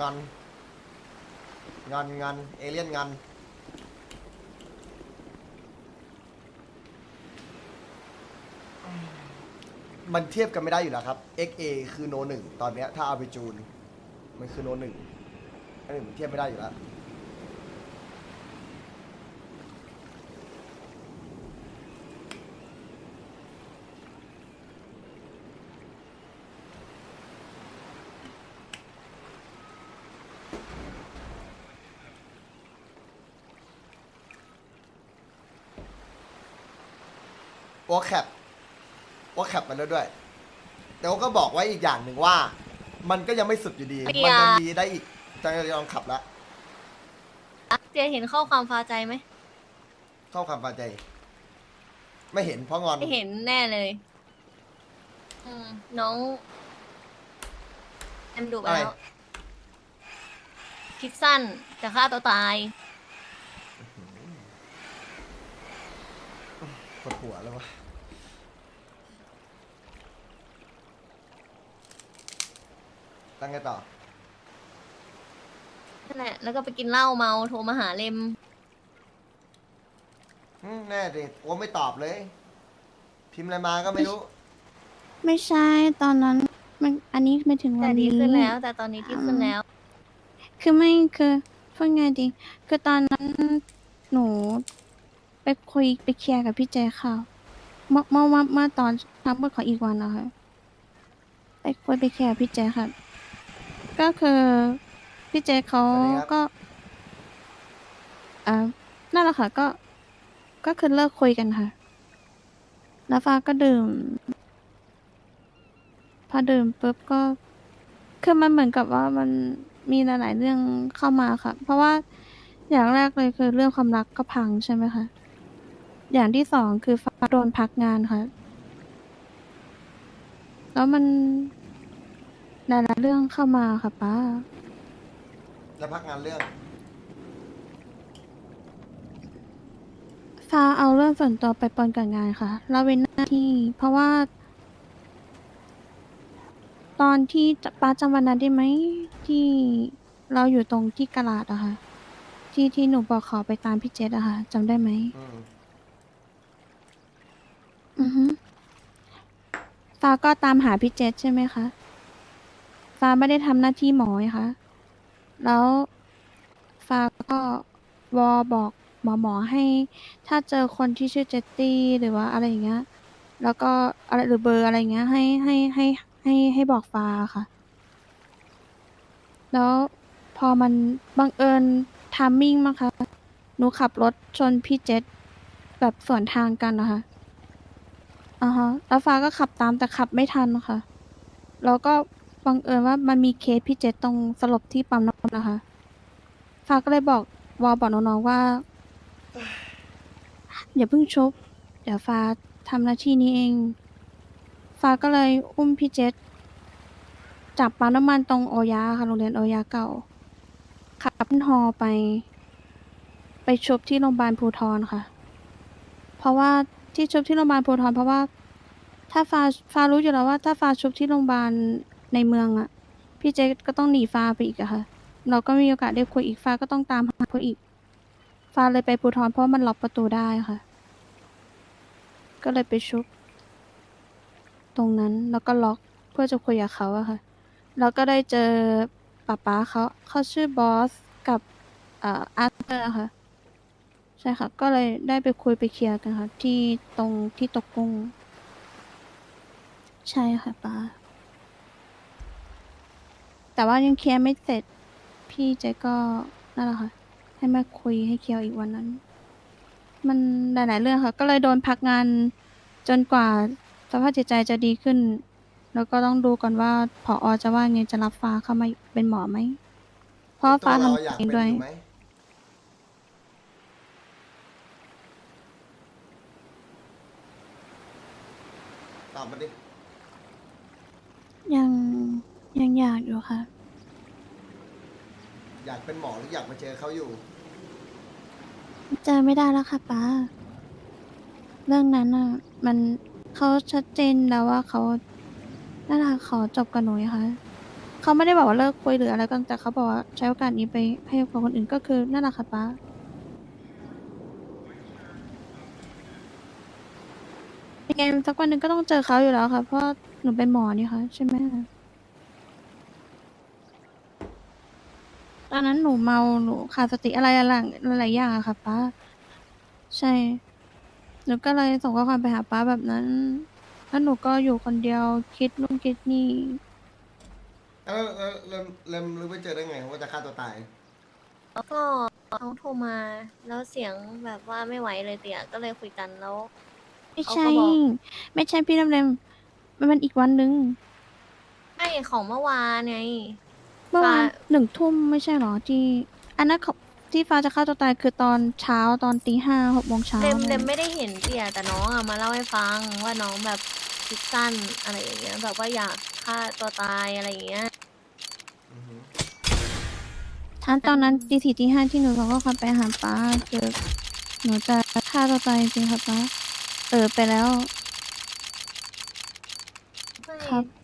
งอนงอนงอนเอเลี่ยนงอนมันเทียบกันไม่ได้อยู่แล้วครับ XA คือโนหนึ่งตอนเนี้ยถ้าเอาไปจูน มันคือโนหนึ่งอันนี้มันเทียบไม่ได้อยู่แล้ว โอแคปโอแคปมาแล้วด้วย แต่ว่าก็บอกไว้อีกอย่างหนึ่งว่า มันก็ยังไม่สุดอยู่ดี เปีย มันยังมีได้อีกจะลองขับละเจเห็นข้อความฟ้าใจไหมเข้าความพอใจ ไม่เห็นเพราะงอน ไม่เห็นแน่เลยอืมน้องแอมดูไปอะไร แล้วคิดสั้นจะฆ่าตัวตาย ปวดหัวแล้ววะ ตั้งไงต่อ นั่นแหละ แล้วก็ไปกินเหล้าเมาโทรมาหาเลม อืมแน่ดิโอ้ไม่ตอบเลย พิมพ์อะไรมาก็ไม่รู้ ไม่ใช่ตอนนั้น มันอันนี้ไม่ถึงวัแต่นดีนี้ ขึ้นแล้ว แต่ตอนนี้ดีขึ้นแล้ว คือไม่คือพูดไงดีคือตอนนั้นหนูไปคุยไปเคลียร์กับพี่เจค่ะเมื่อเมื่อเมื่อเมื่อตอนทักเมื่อขออีกวันนะคะไปคุยไปเคลียร์กับพี่เจค่ะ ก็คือพี่เจเขาก็อ่านั่นแหละค่ะ ก็ ก็คือเลิกคุยกันค่ะ แล้วฟ้าก็ดื่ม พอดื่มปุ๊บก็ คือมันเหมือนกับว่ามันมีหลาย ๆ เรื่องเข้ามาค่ะ เพราะว่าอย่างแรกเลยคือเรื่องความรักก็พังใช่ไหมคะ อย่างที่สองคือฟ้าโดนพักงานค่ะ แล้วมัน หลายๆเรื่องเข้ามาค่ะป้า แล้วพักงานเรื่อง ฟ้าเอาเรื่องส่วนตัวไปปนกับงานค่ะเราเว้นหน้าที่ เพราะว่า ตอนที่จะป้าจำวันนั้นได้ไหม ที่เราอยู่ตรงที่กระลาดอะค่ะ ที่ที่หนูบอกขอไปตามพี่เจษอะค่ะจำได้ไหม อืมอือฮึฟ้าก็ตามหาพี่เจษใช่ไหมคะ ฟ้าไม่ได้ทำหน้าที่หมอไงคะ แล้วฟ้าก็วอบอกหมอหมอให้ ถ้าเจอคนที่ชื่อเจตตี้หรือว่าอะไรอย่างเงี้ย แล้วก็อะไรหรือเบอร์อะไรอย่างเงี้ยให้ให้ให้ให้ให้บอกฟ้าค่ะ แล้วพอมันบังเอิญทามมิ่งมั้งคะหนูขับรถชนพี่เจษแบบสวนทางกันนะคะอ่าฮะแล้วฟ้าก็ขับตามแต่ขับไม่ทันค่ะ แล้วก็ บังเอิญว่ามันมีเคสพี่เจษตรงสลบที่ปั๊มน้ำมันนะคะฟ้าก็เลยบอกวอบอกน้องๆว่าอย่าเพิ่งชุบเดี๋ยวฟ้าทำหน้าที่นี้เอง ฟ้าก็เลยอุ้มพี่เจษจากปั๊มน้ำมันตรงโอยาค่ะโรงเรียนโอยาเก่าขับขึ้นฮอไป ไปชุบที่โรงพยาบาลภูทรค่ะ เพราะว่าที่ชุบที่โรงพยาบาลภูทรเพราะว่าถ้าฟ้าฟ้ารู้อยู่แล้วว่าถ้าฟ้าชุบที่โรงพยาบาล ในเมืองอะพี่เจก็ต้องหนีฟ้าไปอีกอะค่ะ เราก็มีโอกาสได้คุยอีกฟ้าก็ต้องตามหาเขาอีก ฟ้าเลยไปภูทรเพราะมันล็อกประตูได้ค่ะ ก็เลยไปชุบ ตรงนั้นแล้วก็ล็อกเพื่อจะคุยกับเขาอะค่ะ แล้วก็ได้เจอป้าป๊าเขาเขาชื่อบอสกับเอ่ออาร์เตอร์ค่ะ ใช่ค่ะ ก็เลยได้ไปคุยไปเคลียร์กันค่ะ ที่ตรงที่ตกกุ้ง ใช่ค่ะป้า แต่ว่ายังเคลียร์ไม่เสร็จ พี่เจก็นั่นแหละค่ะ ให้มาคุยให้เคลียร์อีกวันนั้น มันหลายๆเรื่องค่ะ ก็เลยโดนพักงานจนกว่าสภาพจิตใจจะดีขึ้น แล้วก็ต้องดูก่อนว่าผออจะว่าไงจะรับฟ้าเข้ามาเป็นหมอไหม เพราะว่าฟ้าตัวทำเราอยากเองเป็นด้วยอยู่ไหมตอบมาดิ ยัง ยังอยากอยู่ค่ะ อยากเป็นหมอหรืออยากมาเจอเขาอยู่ เจอไม่ได้แล้วค่ะป้า เรื่องนั้นอะ มันเขาชัดเจนแล้วว่าเขาน่าจะขอจบกับหนูนะคะ เขาไม่ได้บอกว่าเลิกคุยหรืออะไรกันแต่เขาบอกว่าใช้โอกาสนี้ไปให้กับคนอื่นก็คือนั่นแหละค่ะป้า ยังไงสักวันหนึ่งก็ต้องเจอเขาอยู่แล้วค่ะ เพราะหนูเป็นหมอนี่ค่ะ ใช่ไหม ตอนนั้นหนูเมาหนูขาดสติอะไรหลายหลายๆอย่างอะค่ะป้า ใช่ หนูก็เลยส่งข้อความไปหาป้าแบบนั้นแล้วหนูก็อยู่คนเดียวคิดนู่นคิดนี่ แล้วแล้วแล้วแล้วรู้ไปเจอได้ไงว่าจะฆ่าตัวตาย แล้วก็เขาโทรมา แล้วเสียงแบบว่าไม่ไหวเลยเตี่ยก็เลยคุยกันแล้ว ไม่เขาใช่ก็บอก ไม่ใช่พี่ดำเนมมันเป็นอีกวันหนึ่งไม่ของเมื่อวานไงเมื่อวานฟ้า หนึ่งทุ่มไม่ใช่เหรอที่ อันนั้นเขาที่ฟ้าจะฆ่าตัวตายคือตอนเช้าตอนตีห้าหกโมงเช้าเดมเลยเดมไม่ได้เห็นเตี่ยแต่น้องอะมาเล่าให้ฟังว่าน้องแบบคิดสั้นอะไรอย่างเงี้ยแบบว่าอยากฆ่าตัวตายอะไรอย่างเงี้ยอือหือทันตอนนั้นตีสี่ตีห้าที่หนูส่งข้อความไปหาป้าเจอหนูจะฆ่าตัวตายจริงๆค่ะป้าเออไปแล้วไม่ครับไม่อ่า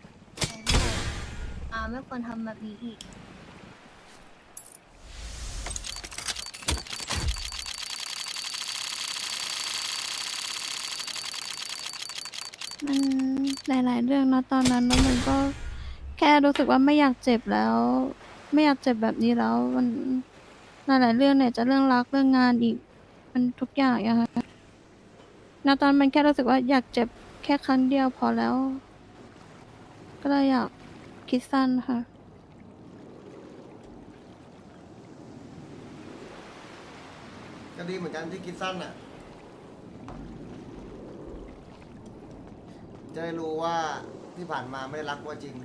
ไม่ควรทำแบบนี้อีก มันหลาย ๆ เรื่องนะตอนนั้นแล้วมันก็แค่รู้สึกว่าไม่อยากเจ็บแล้ว ไม่อยากเจ็บแบบนี้แล้วมันหลาย ๆ เรื่องเนี่ยจะเรื่องรักเรื่องงานอีก มันทุกอย่างอะค่ะณตอนมันแค่รู้สึกว่าอยากเจ็บแค่ครั้งเดียวพอแล้ว ก็เลยอยาก คิดสั้นค่ะ ก็ดีเหมือนกันที่คิดสั้นอะ จะได้รู้ว่าที่ผ่านมาไม่ได้รักว่าจริง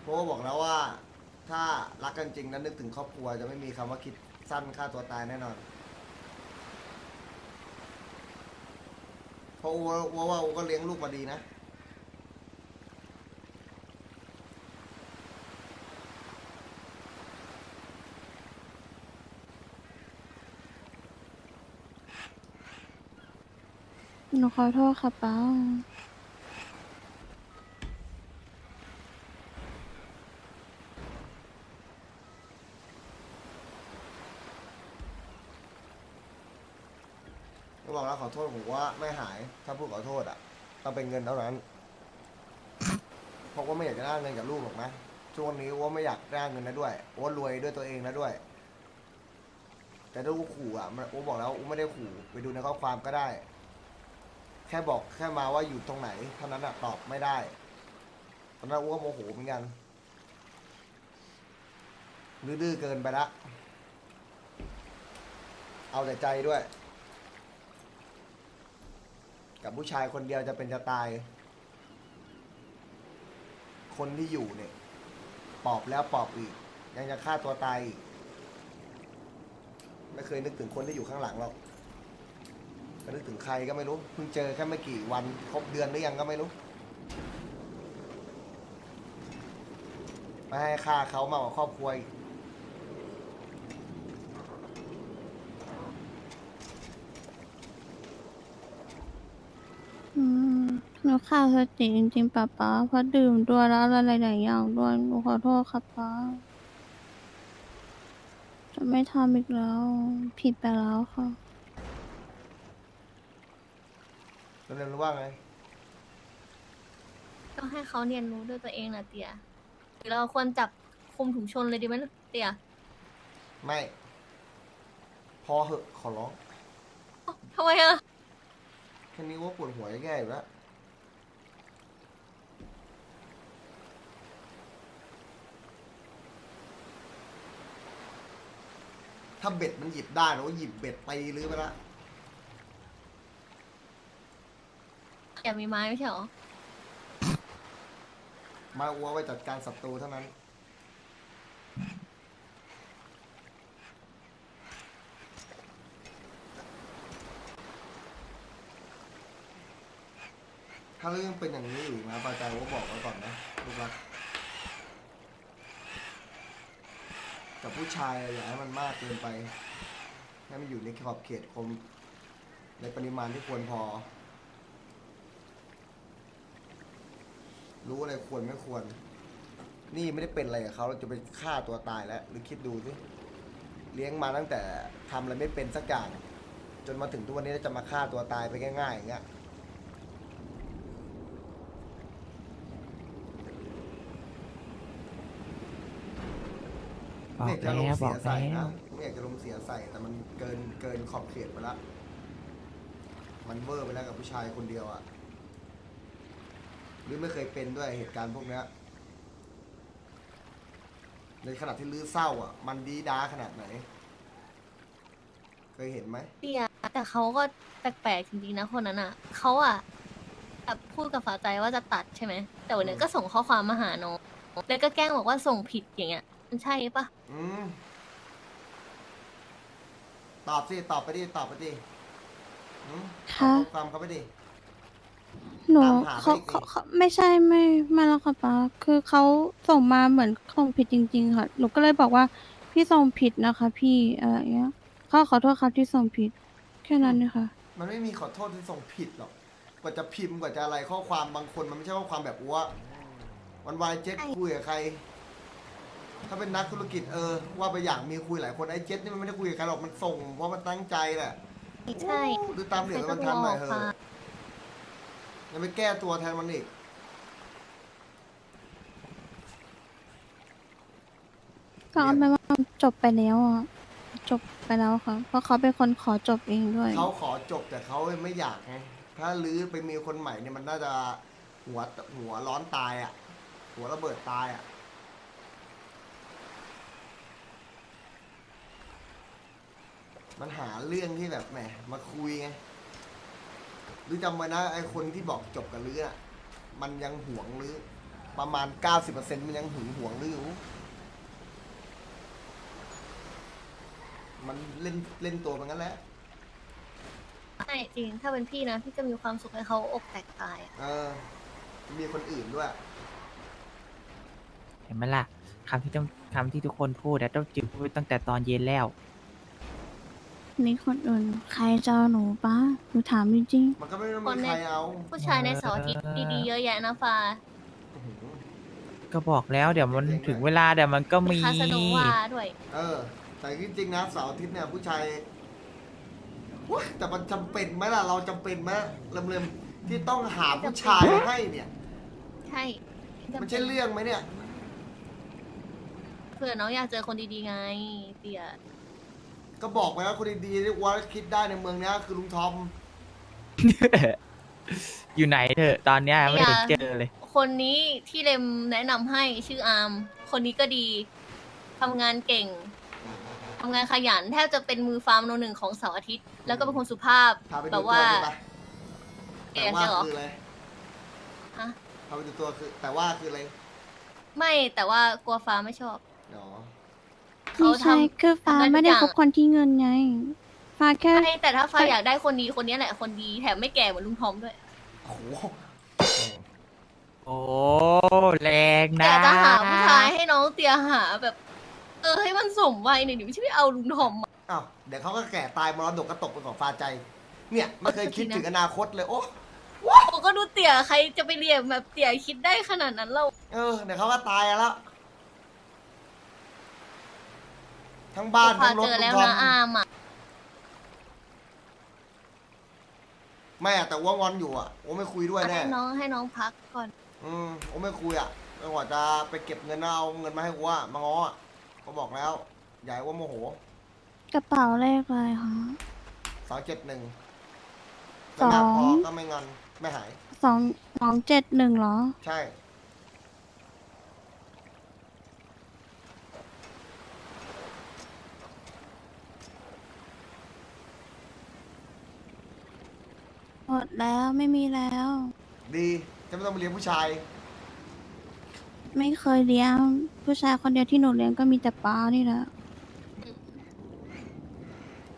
เพราะว่าบอกแล้วว่า ถ้ารักกันจริงนั้นนึกถึงครอบครัวจะไม่มีคำว่าคิดสั้นฆ่าตัวตายแน่นอน เพราะว่าว่าว่าก็เลี้ยงลูกมาดีนะ หนูขอโทษค่ะป้า บอกแล้วขอโทษผมว่าไม่หายถ้าพูดขอโทษอะต้องเป็นเงินเท่านั้นเพราะว่าไม่อยากจะได้เงินกับลูกหรอกนะช่วงนี้ว่าไม่อยากได้เงินนะด้วยว่ารวยด้วยตัวเองนะด้วย แต่ถ้าอูขู่อะมันอูบอกแล้วอูไม่ได้ขู่ไปดูในข้อความก็ได้ แค่บอกแค่มาว่าอยู่ตรงไหนเท่านั้นอะตอบไม่ได้ตอนนั้นอูก็โมโหเหมือนกันดื้อเกินไปละ เอาแต่ใจด้วย กับผู้ชายคนเดียวจะเป็นจะตาย คนที่อยู่เนี่ย ปอบแล้วปอบอีก ยังจะฆ่าตัวตายอีกไม่เคยนึกถึงคนที่อยู่ข้างหลังหรอกก็นึกถึงใครก็ไม่รู้ เพิ่งเจอแค่ไม่กี่วัน ครบเดือนหรือยังก็ไม่รู้ ไม่ให้ฆ่าเขามากกว่าครอบครัวอีก อืม หนูขาดสติจริงๆป้าป้าเพราะดื่มด้วยแล้วอะไรหลายๆอย่างด้วยหนูขอโทษครับป้าจะไม่ทำอีกแล้ว ผิดไปแล้วค่ะ แล้วเรียนรู้ว่าไง ก็ให้เขาเรียนรู้ด้วยตัวเองนะเตี่ยหรือเราควรจับคุมถุงชนเลยดีไหมเตี่ยไม่ พอเหอะขอร้อง ทำไมอะ แค่นี้ว่าปวดหัวแย่ๆอยู่แล้ว ถ้าเบ็ดมันหยิบได้นะว่าหยิบเบ็ดตีหรือไปละอย่ามีไม้ไม่ใช่เหรอมาอัวไว้จัดการศัตรูเท่านั้น ถ้าเรื่องเป็นอย่างนี้อยู่นะปาใจว่าบอกไว้ก่อนนะลูกรัก กับผู้ชายอย่าให้มันมากเกินไป ให้มันอยู่ในขอบเขตคม ในปริมาณที่ควรพอ รู้อะไรควรไม่ควร นี่ไม่ได้เป็นอะไรกับเขาเราจะไปฆ่าตัวตายแล้ว หรือคิดดูสิเลี้ยงมาตั้งแต่ทำอะไรไม่เป็นสักอย่างจนมาถึงทุกวันนี้จะมาฆ่าตัวตายไปง่ายๆอย่างเงี้ย ไม่อยากจะลงแล้วบเสีอยกใส่แล้นะวไม่อยากจะลงเสียใส่แต่มันเกินเกินขอบเขตไปแล้วมันเวอร์ไปแล้วกับผู้ชายคนเดียวอะหรือไม่เคยเป็นด้วยเหตุการณ์พวกเนี้ยในขณะที่ลื้อเศร้าอะ มันดีด้าขนาดไหน เคยเห็นไหมเตียแต่เขาก็แปลกๆจริงๆนะคนนั้นอะเขาอะแบบพูดกับฝาใจว่าจะตัดใช่ไหมแต่วันนี้ก็ส่งข้อความมาหาน้องแล้วก็แกล้งบอกว่าส่งผิดอย่างเงี้ย มันใช่ปะอืมตอบสิตอบไปดิตอบไปดิอืมตค่ะอบความเขาไปดิ หนูตามหาเขาไปอีกเขาเขาไม่ใช่ไม่ไม่แล้วค่ะป้าคือเขาส่งมาเหมือนส่งผิดจริง ๆ ค่ะ หนูก็เลยบอกว่าพี่ส่งผิดนะคะ พี่อะไรอย่างเงี้ยเขาขอโทษครับที่ส่งผิด แค่นั้นเลยค่ะ มันไม่มีขอโทษที่ส่งผิดหรอก กว่าจะพิมพ์กว่าจะอะไรข้อความบางคนมันไม่ใช่ข้อความแบบอ้ววันวายเจ็ดคุยกับใคร ถ้าเป็นนักธุรกิจเออว่าไปอย่างมีคุยหลายคนไอ้เจ็ดนี่มันไม่ได้คุยกับใครหรอกมันส่ง เพราะมันตั้งใจแหละใช่ดูตามเหลืองมันทำหน่อยเถอะยังไปแก้ตัวแทนมันอีกก็เอาไปนว่าจบไปแล้วอะจบไปแล้วค่ะ เพราะเขาเป็นคนขอจบเองด้วย เขาขอจบแต่เขาไม่อยากไงถ้าลื้อไปมีคนใหม่เนี่ยมันน่าจะหัวหัวร้อนตายอะ หัวระเบิดตายอะ มันหาเรื่องที่แบบแหมมาคุยไงหรือจำไว้นะไอ้คนที่บอกจบกับลื้ออะมันยังหวงลื้อประมาณ 90%มันยังหึงหวงลื้ออยู่มันเล่นเล่นตัวมันงั้นแหละใช่จริงถ้าเป็นพี่นะพี่จะมีความสุขให้เขาอกแตกตายอะเออมีคนอื่นด้วย เห็นไหมล่ะคำที่ต้องคำที่ทุกคนพูดแต่ต้องจิบพูดตั้งแต่ตอนเย็นแล้ว นี่คนอื่นใครจะเอาหนูป้าหนูถามจริงมันก็ไม่ได้มีใครเอาผู้ชายในเสาร์อาทิตย์ดีๆเยอะแยะนะฟ้าอื้อหือก็บอกแล้วเดี๋ยวมันถึงเวลาเดี๋ยวมันก็มี คาสโนวาด้วย เออ แต่จริงๆนะเสาร์อาทิตย์เนี่ยผู้ชายว้าแต่มันจำเป็นไหมล่ะเราจำเป็นไหมเริ่มๆที่ต้องหาผู้ชายให้เนี่ย ใช่มันใช่เรื่องไหมเนี่ย เผื่อน้องอยากเจอคนดีๆไงเตีย ก็บอกไปแล้วคนดีๆที่ว่าคิดได้ในเมืองเนี้ยคือลุงทอม อยู่ไหนเถอะตอนเนี้ยไม่ได้เจอเลย คนนี้ที่เลมแนะนำให้ชื่ออาร์มคนนี้ก็ดีทำงานเก่งทำงานขยันแทบจะเป็นมือฟาร์มโนหนึ่งของเสาร์อาทิตย์ แล้วก็เป็นคนสุภาพพาไปแบดูบตัวว่าสิปะแกแต่ว่าจะเหรอ คืออะไรฮะพาไปดูตัวคือแต่ว่าคืออะไร ไม่แต่ว่ากลัวฟ้าไม่ชอบอ๋อๆ เขาไม่ใช่ทำคือฟ้าทำได้ทุกไม่ได้อย่างคบคนที่เงินไง ฟ้าแค่ใช่แต่ถ้าฟ้าใช่อยากได้คนดีคนนี้แหละคนดีแถมไม่แก่เหมือนลุงทอมด้วยโอ้โหโอ้แรงแต่นะ จะหาผู้ชายให้น้องเตียหาแบบ เออให้มันสมวัยหน่อยดิไม่ใช่ไปเอาลุงทอมอะ อ้าวเดี๋ยวเขาก็แก่ตายมรดกกระตกเป็นของฟ้าใจ เนี่ยไม่เคยคิดถึงอนาคตเลยโอ้โอ้ก็ดูเตี่ยใครจะไปเรียนแบบเตี่ยคิดได้ขนาดนั้นเรา เออเดี๋ยวเขาก็ตายแล้ว ทั้งบ้านพาทั้งรถเจอแล้วลุงทอมนะอามอะไม่อะแต่ว่างอนอยู่อะโอ้ไม่คุยด้วยแน่ให้น้องให้น้องพักก่อน อืมโอ้ไม่คุยอะจนกว่าจะไปเก็บเงินแล้วเอาเงินมาให้กูอะมาง้ออะก็บอกแล้วใหญ่ว่าโมโหกระเป๋าเลขอะไรคะ สองเจ็ดหนึ่งสองไม่มากพอก็ไม่งอนไม่หาย สองสองเจ็ดหนึ่งเหรอ ใช่ หมดแล้วไม่มีแล้ว ดีจะไม่ต้องไปเลี้ยงผู้ชายไม่เคยเลี้ยง ผู้ชายคนเดียวที่หนูเลี้ยงก็มีแต่ป้านี่แหละ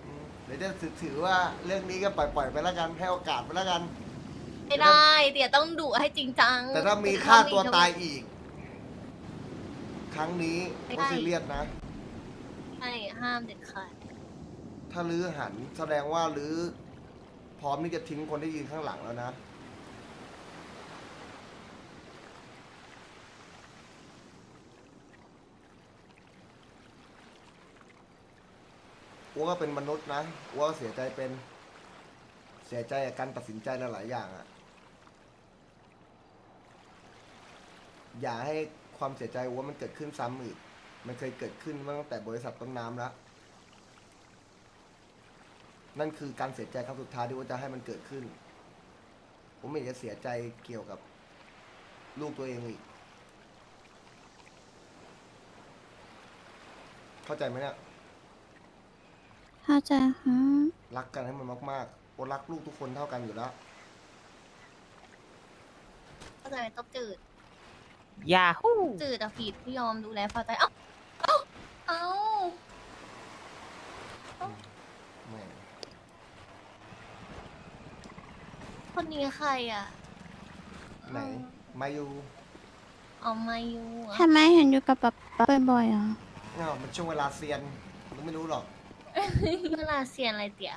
อืมเดี๋ยวจะถือว่าเรื่องนี้ก็ปล่อยๆไปแล้วกันให้โอกาสไปแล้วกัน ไม่ได้เตี่ยต้องดุให้จริงจังแต่ถ้ามีฆ่าตัวตายอีก ครั้งนี้ก็ซีเรียสนะใช่ห้ามเด็ดขาดถ้าลื้อหันแสดงว่าลื้อพ พร้อมที่จะทิ้งคนที่ยืนข้างหลังแล้วนะ อัวก็เป็นมนุษย์นะ อัวก็เสียใจเป็น เสียใจกับการตัดสินใจหลายอย่างอะ่ะ อย่าให้ความเสียใจอัวมันเกิดขึ้นซ้ำอีก มันเคยเกิดขึ้นตั้งแต่บริษัทต้นน้ำแล้ว นั่นคือการเสียใจครั้งสุดท้ายที่ว่าจะให้มันเกิดขึ้น ผมไม่อยากจะเสียใจเกี่ยวกับลูกตัวเองอีก เข้าใจไหมเนี่ยเข้าใจฮะรักกันให้มันมากๆโอรักลูกทุกคนเท่ากันอยู่แล้ว เข้าใจไหมต้องจืด ยาฮูจืดอะผิดที่ยอมดูแลฟ้าใจเอ้าเอ้า เอ้า แม่ง คนนี้ใครอะไหน มาอยู่เอามาอยู่อะทำไมเห็นอยู่กับป๊าป๊าบ่อยๆอะเอ้ามันช่วงเวลาเซียนมึงไม่รู้หรอก เวลาเซียนอะไรเตี่ย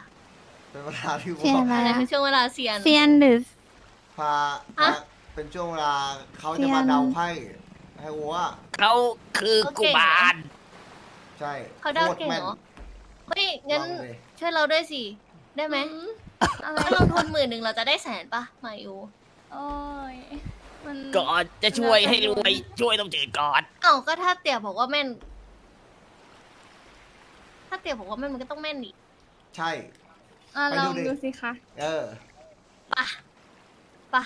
เป็นเวลาที่เซียนว่าอะไรอะไรอะคือช่วงเวลาเซียน เซียนหรือ พาฮะพาเป็นช่วงเวลาเขาเซีจะยนมาเดาไพ่ให้วัวเขาคือกุมารใช่เขาเดาโคตรเก่งแม่นเหรอเฮ้ยงั้นลองเลยช่วยเราด้วยสิ ได้ไหม ถ้าเราทุนหมื่นหนึ่งเราจะได้แสนปะมาอยู่โอ้ยมัน ก่อนจะช่วยให้รวยช่วยต้องจืดก่อน เอ้าก็ถ้าเตี่ยบอกว่าแม่น ถ้าเตี่ยบอกว่าแม่นมันก็ต้องแม่นดิใช่ อะไปลดูองดิ ดูสิคะเออ ปะปะ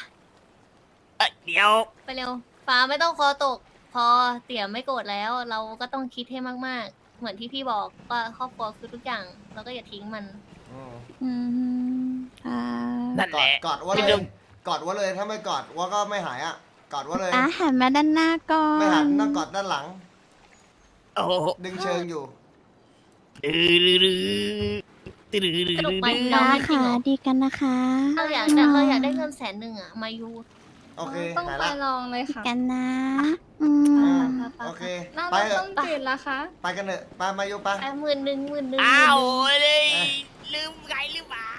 เอ้ยเดี๋ยว ไปเร็วฟ้าไม่ต้องคอตก พอเตี่ยไม่โกรธแล้ว เราก็ต้องคิดให้มาก ๆ เหมือนที่พี่บอกว่าครอบครัวคือทุกอย่าง เราก็อย่าทิ้งมัน อืม อืมอ่า นั่นกแหอดละ กอดว่าไม่เลต้ยอง กอดว่าเลยถ้าไม่กอดว่าก็ไม่หายอะกอดว่าเลย อะหันมาด้านหน้าก่อนไม่หันนั่งกอดด้านหลัง โอ้โหดึงเชิงอยู่ ดื้อดื้อดื้อดื้อดื้อดื้อสนุกไหม ดื้อป้าค่ะ ดีกันนะคะเราอยากได้เราอยากได้เงินแสนหนึ่งอะมายู โอเคต้องหายไปละลองเลยค่ะกันนะ อืมอ่าไปไปไปโอเคแล้วไปเราเถต้อะองจืดละคะ ไปกันเถอะไปมาอยู่ไปแปดหมื่นหนึ่งหมื่นหนึ่งอ้าวหมื่นหนึ่ง เลยลืมใครหรือเปล่า